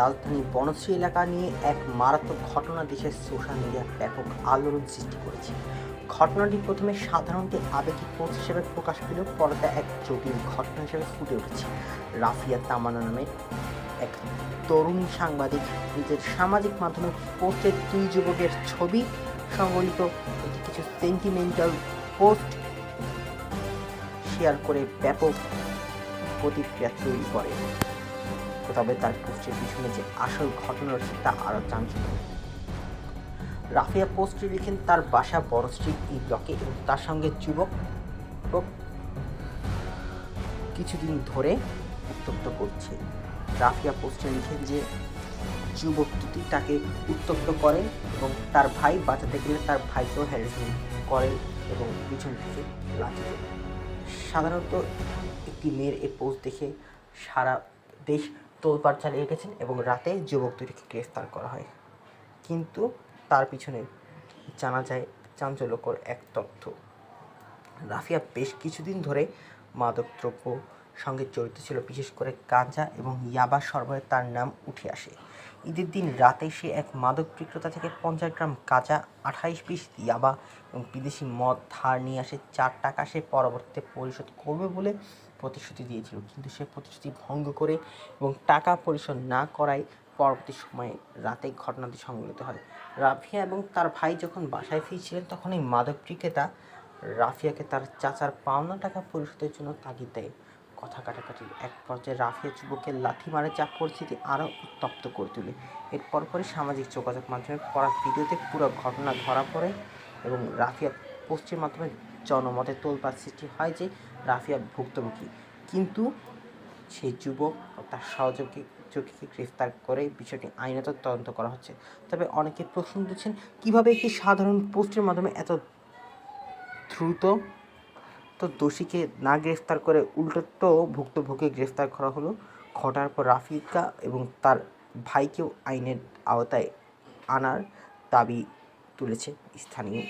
রাজধানী বনশ্রী এলাকা নিয়ে এক মারাত্মক ঘটনা দেশের সোশ্যাল মিডিয়া ব্যাপক আলোড়ন সৃষ্টি করেছে। ঘটনাটি প্রথমে সাধারণত আবেগিক পোস্ট হিসেবে প্রকাশ পেলেও পরে তা এক জটিল ঘটনা হিসেবে ফুটে উঠেছে। রাফিয়া তামানা নামে এক তরুণ সাংবাদিক নিজের সামাজিক মাধ্যমে পোস্টের দুই যুবকের ছবি সংবলিত একটি কিছু সেন্টিমেন্টাল পোস্ট শেয়ার করে ব্যাপক প্রতিক্রিয়া তৈরি করে। তবে তার পোস্টের পিছনে যে আসল ঘটনা রয়েছে তা আরও চাঞ্চল্য। রাফিয়া পোস্টে লিখেন তার বাসা বড় স্ট্রিট ই ব্লকে, এবং তার সঙ্গে যুবক কিছুদিন ধরে উত্তপ্ত করছে। রাফিয়া পোস্টে লিখেন যে, যুবক দুটি তাকে উত্তপ্ত করে এবং তার ভাই বাঁচাতে গেলে তার ভাইকেও হ্যারাসমেন্ট করে এবং পিছন থেকে লাঠি সাধারণত একটি মেয়ের এই পোস্ট দেখে সারা দেশ তোলপাড় চালিয়ে গেছেন এবং রাতে যুবক দুটিকে গ্রেফতার করা হয়। কিন্তু তার পিছনে জানা যায় চাঞ্চল্যকর এক তথ্য। রাফিয়া বেশ কিছুদিন ধরে মাদকদ্রব্য সঙ্গে জড়িত ছিল, বিশেষ করে গাঁজা এবং ইয়াবা সরবরাহে তার নাম উঠে আসে। ঈদের দিন রাতে সে এক মাদক বিক্রেতা থেকে পঞ্চাশ গ্রাম কাঁচা আঠাইশ পিস ইয়াবা এবং বিদেশি মদ, ধার নিয়ে আসে চার টাকা সে পরবর্তীতে পরিশোধ করবে বলে প্রতিশ্রুতি দিয়েছিল। কিন্তু সে প্রতিশ্রুতি ভঙ্গ করে এবং টাকা পরিশোধ না করায় পরবর্তী সময়ে রাতে ঘটনাটি সংঘটিত হয়। রাফিয়া এবং তার ভাই যখন বাসায় ফিরছিলেন, তখন এই মাদক বিক্রেতা রাফিয়াকে তার চাচার পাওনা টাকা পরিশোধের জন্য তাগিদ দেয়। কথা কাটাকাটি। এক পর্যায়ে রাফিয়া যুবকের লাথি মারে যা পরিস্থিতি আরও উত্তপ্ত করে তোলে। এর পরপরই সামাজিক যোগাযোগ মাধ্যমে পড়া ভিডিওতে পুরো ঘটনা ধরা পড়ে এবং রাফিয়া পোস্টের মাধ্যমে জনমতে তোলপাড় সৃষ্টি হয় যে রাফিয়া ভুক্তভোগী। কিন্তু সেই যুবক তার সহযোগী যোগীকে গ্রেফতার করে বিষয়টি আইনত তদন্ত করা হচ্ছে। তবে অনেকে প্রশ্ন তুলছেন, কীভাবে একটি সাধারণ পোস্টের মাধ্যমে এত দ্রুত তো দোষীকে না গ্রেফতার করে উল্টো তো ভুক্তভোগী গ্রেফতার করা হলো। ঘটার পর রাফিকা এবং তার ভাইকেও আইনের আওতায় আনার দাবি তুলেছে স্থানীয়